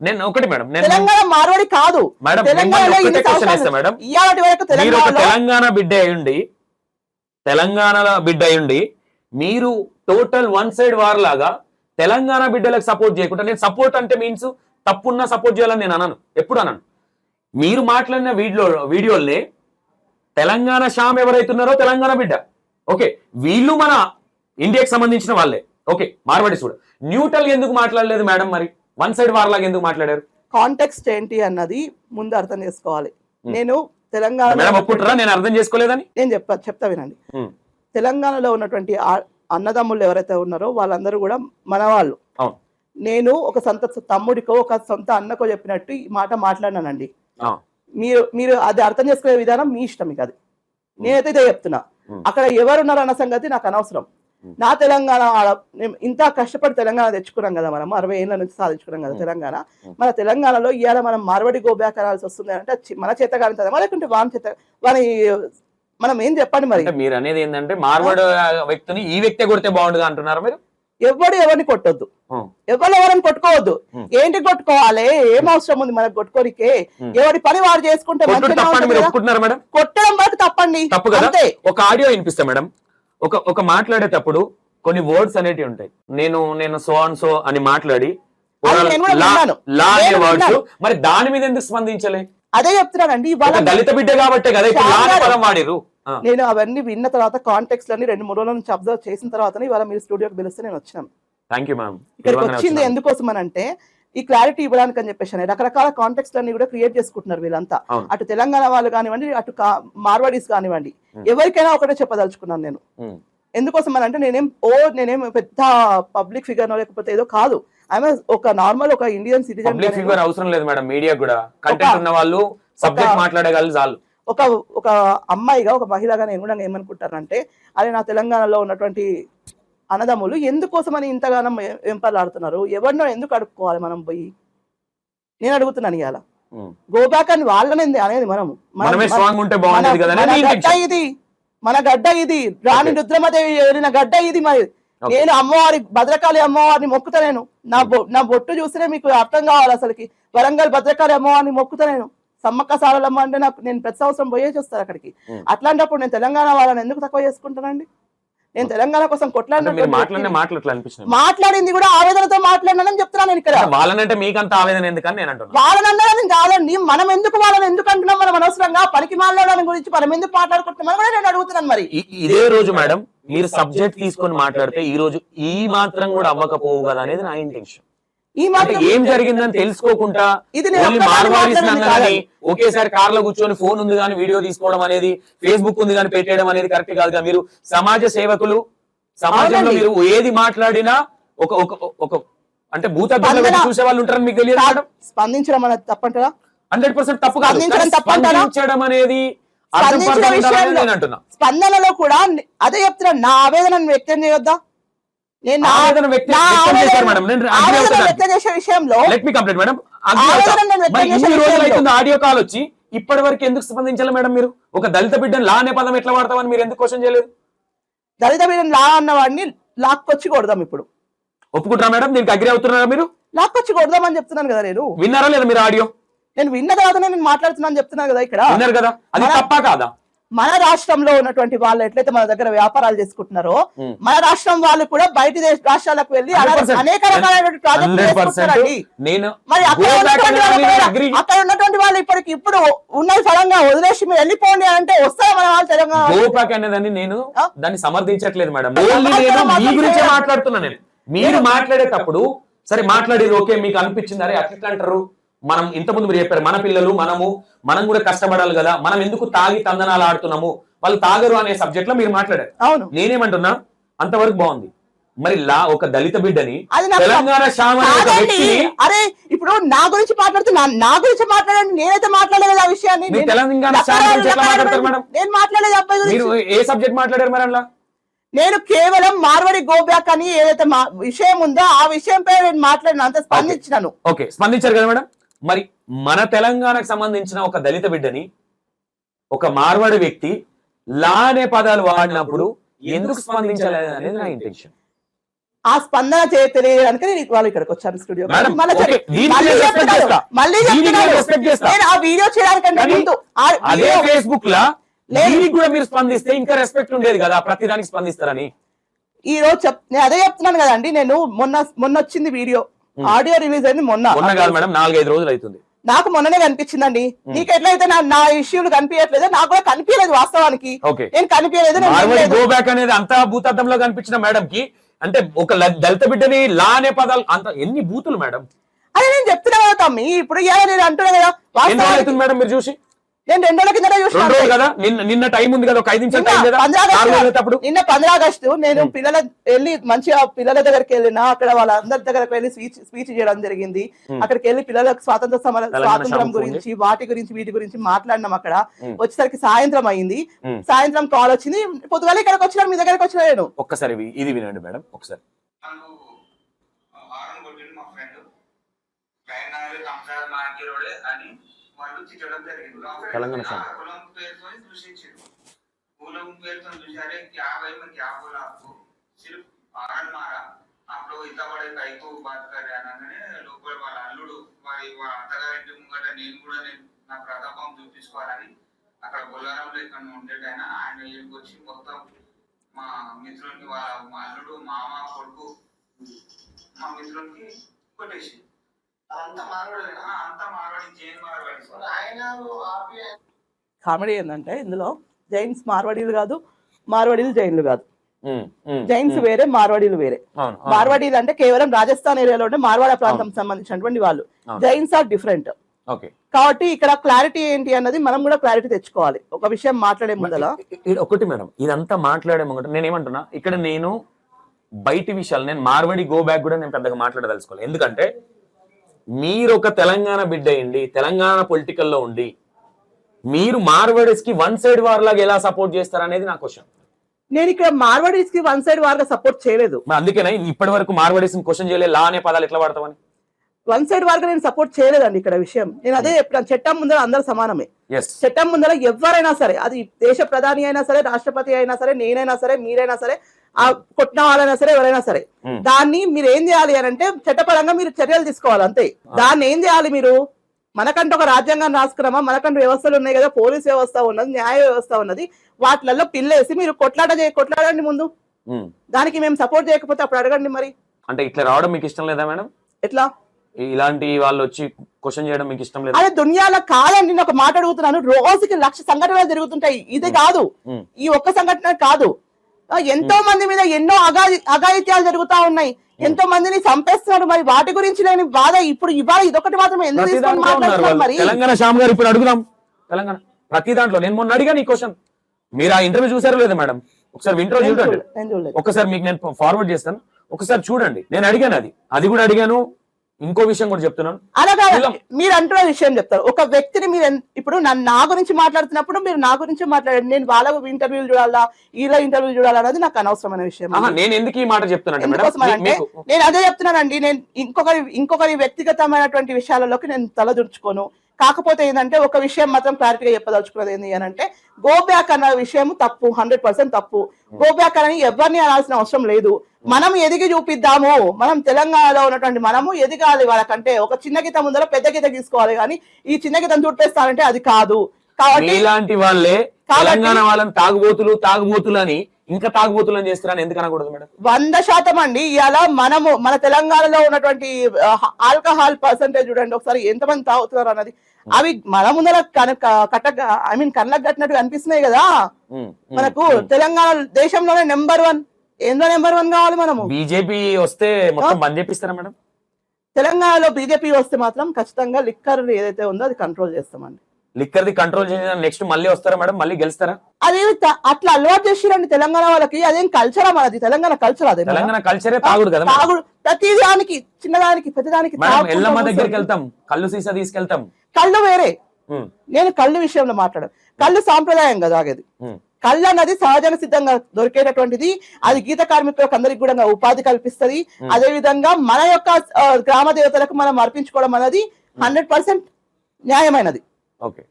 నేను ఒకటి మేడం తెలంగాణ మార్వాడి కాదు. మేడం తెలంగాణ బిడ్డ అయ్యుండి తెలంగాణ బిడ్డ అయ్యుండి మీరు టోటల్ వన్ సైడ్ వార్ లాగా తెలంగాణ బిడ్డలకు సపోర్ట్ చేయకుండా నేను సపోర్ట్ అంటే మీన్స్ తప్పున్నా సపోర్ట్ చేయాలని నేను అనను ఎప్పుడు అనను. మీరు మాట్లాడిన వీడియో వీడియోల్ని తెలంగాణ షామ్ ఎవరైతున్నారో తెలంగాణ బిడ్డ ఓకే వీళ్ళు మన ఇండియాకి సంబంధించిన వాళ్ళే ఓకే మార్వాడి కూడా న్యూట్రల్ ఎందుకు మాట్లాడలేదు మేడం మరి? వన్ సైడ్ వార్ లాగా ఎందుకు మాట్లాడారు కాంటెక్స్ట్ ఏంటి అన్నది ముందు అర్థం చేసుకోవాలి. నేను తెలంగాణ ఒప్పుకుంటారా నేను అర్థం చేసుకోలేదని నేను చెప్తా చెప్తా వినండి. తెలంగాణలో ఉన్నటువంటి అన్నదమ్ములు ఎవరైతే ఉన్నారో వాళ్ళందరూ కూడా మన వాళ్ళు అవును. నేను ఒక సొంత తమ్ముడికో ఒక సొంత అన్నకో చెప్పినట్టు ఈ మాట మాట్లాడినానండి. మీరు మీరు అది అర్థం చేసుకునే విధానం మీ ఇష్టం ఇక అది నేనైతే ఇదే చెప్తున్నా. అక్కడ ఎవరున్నారు అన్న సంగతి నాకు అనవసరం. నా తెలంగాణ ఇంత కష్టపడి తెలంగాణ తెచ్చుకున్నాం కదా మనం అరవై ఏళ్ళ నుంచి సాధించుకున్నాం కదా. తెలంగాణ. మన తెలంగాణలో ఇవాళ మనం మార్వడి గో బ్యాక్ అనాల్సి వస్తుంది అంటే మన చేత కానితదమా లేకుంటే వాని చేత వాని మనం ఏం చెప్పండి మరి? అంటే మీరు అనేది ఏంటంటే మార్వాడు వ్యక్తిని ఈ వ్యక్తి కొడితే బాగుండదు అంటున్నారు మీరు? ఎవడు ఎవరిని కొట్టొద్దు. ఎవరు ఎవరిని కొట్టుకోవద్దు. ఏంటి కొట్టుకోవాలి? ఏం అవసరం ఉంది మనకు కొట్టుకోనికే. ఎవరి పని వాడు చేసుకుంటే కొట్టుడు బట్టి తప్పండి ఒక ఆడియో వినిపిస్తా మేడం. ఒక ఒక మాట్లాడేటప్పుడు కొన్ని వర్డ్స్ అనేటివి ఉంటాయి. నేను నేను సో అండ్ సో అని మాట్లాడి లా అనే వర్డ్స్. మరి దాని మీద ఎందుకు స్పందించలే? అదే చెప్తున్నానండి ఇవాళ దళిత బిడ్డ కాబట్టే కదా ఇప్పుడు. పదం వాడిరు నేను అవన్నీ విన్న తర్వాత కాంటెక్స్ట్ అన్ని రెండు మూడు రోజుల నుంచి అబ్జర్వ్ చేసిన తర్వాత ఇవాళ మీరు స్టూడియోకి పిలిస్తే నేను వచ్చినాను. థ్యాంక్ యూ మ్యామ్ ఇక్కడికి వచ్చింది ఎందుకోసం అని అంటే ఈ క్లారిటీ ఇవ్వడానికి అని చెప్పేసి రకరకాల కాంటెక్స్ట్ అన్ని కూడా క్రియేట్ చేసుకుంటున్నారు వీళ్ళంతా. అటు తెలంగాణ వాళ్ళు కానివ్వండి అటు మార్వాడీస్ కానివ్వండి. ఎవరికైనా ఒకటే చెప్పదలుచుకున్నాను నేను. ఎందుకోసం అని అంటే నేనేం ఓ నేనేం పెద్ద పబ్లిక్ ఫిగర్ లేకపోతే ఏదో కాదు. ఆమె ఒక నార్మల్ ఒక ఇండియన్ సిటిజన్ ఫిగర్ అవసరం లేదు మేడం మీడియా కూడా. కంటెంట్ ఉన్న వాళ్ళు సబ్జెక్ట్ మాట్లాడగలరు చాలు. ఒక ఒక అమ్మాయిగా ఒక మహిళగా నేను కూడా ఏమనుకుంటానంటే అదే నా తెలంగాణలో ఉన్నటువంటి అన్నదమ్ములు ఎందుకోసమని ఇంతగానం ఎం- వెంపర్లాడుతున్నారు ఎవరినో ఎందుకు అడుక్కోవాలి మనం పోయి? నేను అడుగుతున్నాను ఇవాళ ఉమ్. గో బ్యాక్ అని వాళ్ళనే అనేది మనము. మన- గడ్డ. ఇది. మన గడ్డ ఇది. రాణి. రుద్రమదేవి వెళ్ళిన గడ్డ ఇది మరి. నేను అమ్మవారి భద్రకాళి అమ్మవారిని మొక్కుతా నేను. నా బొ- నా బొట్టు చూస్తేనే మీకు అర్థం కావాలి అసలుకి. వరంగల్ భద్రకాళి అమ్మవారిని మొక్కుతా నేను. సమ్మక్క సారలమ్మ అంటే నాకు నేను ప్రతి సంవత్సరం పోయేసి వస్తాను అక్కడికి. అట్లాంటప్పుడు నేను తెలంగాణ వాళ్ళని ఎందుకు తక్కువ చేసుకుంటానండి? నేను తెలంగాణ కోసం కొట్లాడిన మాట్లాడింది కూడా ఆవేదనతో మాట్లాడినానని చెప్తున్నాను నేను ఇక్కడ. వాళ్ళనంటే మీకంత ఆవేదన ఎందుకని నేను కాదండి మనం ఎందుకు వాళ్ళని ఎందుకు అంటున్నాం మనం అనవసరంగా? పనికి మాట్లాడడం గురించి మనం ఎందుకు మాట్లాడుకుంటున్నాం కూడా నేను అడుగుతున్నాను మరి. ఇదే రోజు మేడం మీరు సబ్జెక్ట్ తీసుకొని మాట్లాడితే ఈ రోజు ఈ మాత్రం కూడా అవ్వకపోవు కదా అనేది నా ఇంటెన్షన్ ఈ మాత్రం ఏం జరిగిందని తెలుసుకోకుండా ఇది. ఒకేసారి కార్లో కూర్చొని ఫోన్ ఉంది కానీ వీడియో తీసుకోవడం అనేది ఫేస్బుక్ ఉంది కానీ పెట్టేయడం అనేది కరెక్ట్ కాదు కదా. మీరు సమాజ సేవకులు సమాజంలో. మీరు ఏది మాట్లాడినా ఒక ఒక ఒక అంటే భూత చూసే వాళ్ళు ఉంటారని మీకు తెలియదు స్పందించడం అనేది తప్పంటారా? హండ్రెడ్ పర్సెంట్ తప్పు కాదు. స్పందించడం అనేది స్పందనలో కూడా అదే చెప్తున్నా నా ఆవేదనను వ్యక్తం చేయొద్దా? ఆడియో కాల్ వచ్చి ఇప్పటి వరకు ఎందుకు స్పందించాలి మేడం మీరు? ఒక దళిత బిడ్డను లా అనే పదం ఎట్లా వాడతామని మీరు ఎందుకు క్వశ్చన్ చేయలేదు? దళిత బిడ్డను లా అన్న వాడిని లాక్కొచ్చి కొడదాం ఇప్పుడు. ఒప్పుకుంటారా మేడం? దీనికి అగ్రి అవుతున్నారా మీరు? లాక్కొచ్చి కొడదామని చెప్తున్నాను కదా నేను. విన్నారా లేదా మీరు ఆడియో? నేను విన్న తర్వాతనే నేను మాట్లాడుతున్నాను చెప్తున్నాను కదా ఇక్కడ. విన్నారు కదా? అది తప్పా కాదా? మన రాష్ట్రంలో ఉన్నటువంటి వాళ్ళు ఎట్లయితే మన దగ్గర వ్యాపారాలు చేసుకుంటున్నారో. మన రాష్ట్రం వాళ్ళు కూడా బయట దేశ రాష్ట్రాలకు వెళ్ళి అలా 100%. అనేక రకాలైనటువంటి ప్రాజెక్టులు 100% చేసుకుంటున్నారండి నేను మరి అక్కడ ఉన్నటువంటి వాళ్ళు ఇప్పటికి ఇప్పుడు ఉన్నది ఫలంగా వదిలేసి మీరు వెళ్ళిపోండి అంటే వస్తారా మన వాళ్ళు తెలంగాణ అనేదాన్ని నేను? దాన్ని సమర్థించట్లేదు మేడం మీ గురించే. మాట్లాడుతున్నా నేను మీరు మాట్లాడేటప్పుడు సరే మాట్లాడేది ఓకే మీకు అనిపించింది అరే అట్లా అంటారు మనం ఇంతకుముందు మీరు చెప్పారు మన పిల్లలు మనము మనం కూడా కష్టపడాలి కదా మనం ఎందుకు తాగి తందనాలు ఆడుతున్నాము? వాళ్ళు తాగరు అనే సబ్జెక్ట్లో మీరు మాట్లాడారు. అవును. నేనేమంటున్నా అంతవరకు బాగుంది. మరి లా ఒక దళిత బిడ్డని తెలంగాణ అరే ఇప్పుడు నా గురించి మాట్లాడుతూ నా- గురించి మాట్లాడండి. నేనైతే మాట్లాడలేదు ఆ విషయాన్ని. తెలంగాణ? నేను మాట్లాడలేదు అబ్బాయి మీరు ఏ సబ్జెక్ట్ మాట్లాడారు మరి అలా నేను కేవలం మార్వడి గోబ్యాక్ అని ఏదైతే విషయం ఉందో ఆ విషయం పై నేను మాట్లాడిన అంత స్పందించినాను. ఓకే. స్పందించారు కదా మేడం? మరి మన తెలంగాణకు సంబంధించిన ఒక దళిత బిడ్డని ఒక మార్వాడి వ్యక్తి లా అనే పదాలు వాడినప్పుడు ఎందుకు స్పందించాలి అనేది నా ఇంటెన్షన్ ఆ స్పందన తెలియడానికి నేను వాళ్ళు ఇక్కడికి వచ్చాను స్టూడియో మేడం, మళ్ళీ నేను ఆ వీడియో చేయడానికంటే ముందు అదే ఫేస్బుక్ లా. దీనికి కూడా మీరు స్పందిస్తే ఇంకా రెస్పెక్ట్ ఉండేది కదా ప్రతి దానికి స్పందిస్తారని. ఈ రోజు చెప్ నేను అదే చెప్తున్నాను కదండి నేను మొన్న మొన్న వచ్చింది వీడియో. ఆడియో రిలీజ్ అయింది మొన్న. మొన్న కాదు మేడం నాలుగైదు రోజులు అవుతుంది. నాకు మొన్ననే కనిపించిందండి. నీకు ఎట్లయితే నా నా ఇష్యూలు కనిపించట్లేదు నాకు కూడా కనిపించలేదు వాస్తవానికి. ఓకే. నేను కనిపించలేదు. గో బ్యాక్ అనేది అంతా భూతద్దంలో కనిపించిన మేడం కి అంటే ఒక దళిత బిడ్డని లా అనే పదాలు అంత ఎన్ని బూతులు మేడం? అదే నేను చెప్తున్నా కదా తమ్మి ఇప్పుడు నేను అంటున్నా కదా. మేడం మీరు చూసి? నేను రెండు రోజుల కింద చూసిన కదా? నిన్న నిన్న టైం ఉంది కదా? ఒక ఐదు నిమిషాలు టైం కదా నిన్న నాలుగు రోజులు అయితే అప్పుడు నిన్న పంద్ర ఆగస్టు నేను పిల్లల వెళ్ళి మంచిగా పిల్లల దగ్గరికి వెళ్ళిన అక్కడ వాళ్ళందరి దగ్గరకు వెళ్ళి స్పీచ్ స్పీచ్ చేయడం జరిగింది. అక్కడికి వెళ్ళి పిల్లలకు స్వాతంత్ర సమర స్వాతంత్రం గురించి వాటి గురించి వీటి గురించి మాట్లాడినాం అక్కడ. వచ్చేసరికి సాయంత్రం అయింది. సాయంత్రం కాల్ వచ్చింది. పొద్దుగాల ఇక్కడికి వచ్చిన మీ దగ్గరికి వచ్చిన నేను. ఒక్కసారి ఇది వినండి మేడం ఒకసారి అని తెలంగాణ మూలం పేరుతో చూసారే యాభై మంది యాభై మారా. అప్పుడు ఇంత పడే కైకు బాధకారి అనగానే లోపల వాళ్ళ అల్లుడు వారి వాళ్ళ అత్తగారింటి ముంగట నేను కూడా నేను నా ప్రతాపం చూపించుకోవాలని అక్కడ బొల్లారంలో ఇక్కడ ఉండేటైన ఆయన. ఇక్కడికి మొత్తం మా మిత్రునికి వాళ్ళ మా అల్లుడు మామ కొడుకు మా మిత్రునికి కొట్టేసి కామెడీ ఏంటంటే ఇందులో జైన్స్ మార్వాడీలు కాదు మార్వాడీలు జైన్లు కాదు. జైన్స్. వేరే మార్వాడీలు వేరే. మార్వాడీలు అంటే కేవలం రాజస్థాన్ ఏరియాలో ఉండే మార్వాడ ప్రాంతం సంబంధించినటువంటి వాళ్ళు. Jains are different. ఓకే. కాబట్టి ఇక్కడ క్లారిటీ ఏంటి అన్నది మనం కూడా క్లారిటీ తెచ్చుకోవాలి. ఒక విషయం మాట్లాడే ముందల ఒకటి మేడం ఇదంతా మాట్లాడే ముంగట నేను ఏమంటున్నా ఇక్కడ నేను బయటి విషయాలు నేను మార్వడి గో బ్యాక్ కూడా నేను పెద్దగా మాట్లాడదలుచుకోవాలి ఎందుకంటే మీరు ఒక తెలంగాణ బిడ్డ అయ్యండి తెలంగాణ పొలిటికల్లో ఉండి మీరు మార్వడిస్కి వన్ సైడ్ వార్ లాగా ఎలా సపోర్ట్ చేస్తారనేది నా క్వశ్చన్. నేను ఇక్కడ మార్వాడీస్కి వన్ సైడ్ వార్గా సపోర్ట్ చేయలేదు. అందుకేనా? ఇప్పటి వరకు మార్వడిస్ క్వశ్చన్ చేయలే లా అనే పదాలు ఎట్లా వాడతామని వన్ సైడ్ వార్గా నేను సపోర్ట్ చేయలేదండి ఇక్కడ విషయం. నేను అదే చెప్పాను చట్టం ముందర అందరూ సమానమే. చట్టం ముందర ఎవరైనా సరే అది దేశ ప్రధాని అయినా సరే రాష్ట్రపతి అయినా సరే నేనైనా సరే మీరైనా సరే కొట్టిన వాళ్ళైనా సరే ఎవరైనా సరే. దాన్ని మీరు ఏం చేయాలి అని అంటే చట్టపరంగా మీరు చర్యలు తీసుకోవాలి అంతే. దాన్ని ఏం చేయాలి మీరు? మనకంటూ ఒక రాజ్యాంగం రాసుకున్నామా? మనకంటూ వ్యవస్థలు ఉన్నాయి కదా పోలీస్ వ్యవస్థ ఉన్నది న్యాయ వ్యవస్థ ఉన్నది. వాటిలలో పిల్లేసి మీరు కొట్లాట చేయ కొట్లాడండి ముందు. దానికి మేము సపోర్ట్ చేయకపోతే అప్పుడు అడగండి మరి. అంటే ఇట్లా రావడం మీకు ఇష్టం లేదా మేడం? ఎట్లా? ఇలాంటి వాళ్ళు వచ్చి క్వశ్చన్ చేయడం మీకు ఇష్టం లేదా? అదే దునియాలో కాదండి నేను ఒక మాట అడుగుతున్నాను. రోజుకి లక్ష సంఘటనలు జరుగుతుంటాయి. ఇది కాదు. ఈ ఒక్క సంఘటన కాదు. ఎంతో మంది మీద ఎన్నో అగా అఘాయిత్యాలు జరుగుతా ఉన్నాయి. ఎంతో మందిని చంపేస్తున్నారు. మరి వాటి గురించి లేని బాధ ఇప్పుడు ఇవాళ ఇదొకటి మాత్రం ఎందుకు తీసుకొని మాట్లాడుతున్నారు. మరి? తెలంగాణ శ్యామ్ గారు ఇప్పుడు అడుగుదాం. తెలంగాణ. ప్రతి దాంట్లో. నేను మొన్న అడిగాను ఈ క్వశ్చన్. మీరు ఆ ఇంటర్వ్యూ చూసారో లేదా మేడం? ఒకసారి ఇంటర్వ్యూ నేను చూడండి. నేను. ఒకసారి మీకు నేను ఫార్వర్డ్ చేస్తాను. ఒకసారి చూడండి. నేను అడిగాను అది. అది కూడా అడిగాను. ఇంకో విషయం కూడా చెప్తున్నాను. అలాగా ఇలా- మీరు అంటున్న విషయం చెప్తారు. ఒక వ్యక్తిని మీరు ఇప్పుడు నన్ను నా గురించి మాట్లాడుతున్నప్పుడు మీరు నా గురించి మాట్లాడండి. నేను వాళ్ళ ఇంటర్వ్యూలు చూడాలా? వీళ్ళ ఇంటర్వ్యూ చూడాలా అనేది నాకు అనవసరమైన విషయం. నేను ఎందుకు ఈ మాట చెప్తున్నాను నేను అదే చెప్తున్నానండి. నేను ఇంకొకరి ఇంకొకరి వ్యక్తిగతమైనటువంటి విషయాలలోకి నేను తలదూర్చుకోను కాకపోతే ఏంటంటే ఒక విషయం మాత్రం క్లారిటీగా చెప్పదలుచుకున్నది ఏంటి అని అంటే గో బ్యాక్ అన్న విషయం తప్పు హండ్రెడ్ పర్సెంట్ తప్పు. గో బ్యాక్ అని ఎవరిని అనాల్సిన అవసరం లేదు. మనం ఎదిగి చూపిద్దాము. మనం తెలంగాణలో ఉన్నటువంటి మనము ఎదిగాలి వాళ్ళకంటే. ఒక చిన్న గీత ముందర పెద్ద గీత తీసుకోవాలి కానీ ఈ చిన్న గీతం చూపేస్తానంటే అది కాదు. కాబట్టి మీలాంటి వాళ్ళే తెలంగాణ వాళ్ళని తాగుబోతులు తాగుబోతులు అని ఇంకా తాగుబోతులు అని చేస్తారని ఎందుకు అనకూడదు మేడం? వంద శాతం అండి. ఇవాళ మనము మన తెలంగాణలో ఉన్నటువంటి ఆల్కహాల్ పర్సంటేజ్ చూడండి. ఒకసారి ఎంతమంది తాగుతున్నారు అన్నది. అవి మన ముందర కన- క- కట్ట ఐ మీన్ కళ్ళకు కట్టినట్టు కనిపిస్తున్నాయి కదా. మనకు. తెలంగాణ దేశంలోనే నెంబర్ వన్. ఏందో నెంబర్ వన్ కావాలి మనము. బీజేపీ వస్తే మొత్తం బంద్ చేపిస్తారా మేడం? తెలంగాణలో బీజేపీ వస్తే మాత్రం ఖచ్చితంగా లిక్కర్ ఏదైతే ఉందో అది కంట్రోల్ చేస్తామండి. లిక్కర్ ది కంట్రోల్ చేసిన నెక్స్ట్ మళ్ళీ వస్తారా మేడం మళ్ళీ గెలుస్తారా? అది అట్లా అలవాటు చేసిరండి తెలంగాణ వాళ్ళకి. అదేం కల్చరా మనది తెలంగాణ కల్చర్ అదే తెలంగాణ కల్చరే తాగుడు కదా. తాగుడు. ప్రతి దానికి చిన్నదానికి పెద్దదానికి ఎల్లమ్మ దగ్గరికి వెళ్తాం. కళ్ళు సీసా తీసుకెళ్తాం. కళ్ళు వేరే. నేను కళ్ళు విషయంలో మాట్లాడాను. కళ్ళు సాంప్రదాయం కదా ఉమ్, కళ్ళు అన్నది సహజన సిద్ధంగా దొరికేటటువంటిది. అది గీత కార్మికులకు అందరికి కూడా ఉపాధి కల్పిస్తది. అదే విధంగా మన యొక్క గ్రామ దేవతలకు మనం అర్పించుకోవడం అనేది హండ్రెడ్ పర్సెంట్ న్యాయమైనది. ఓకే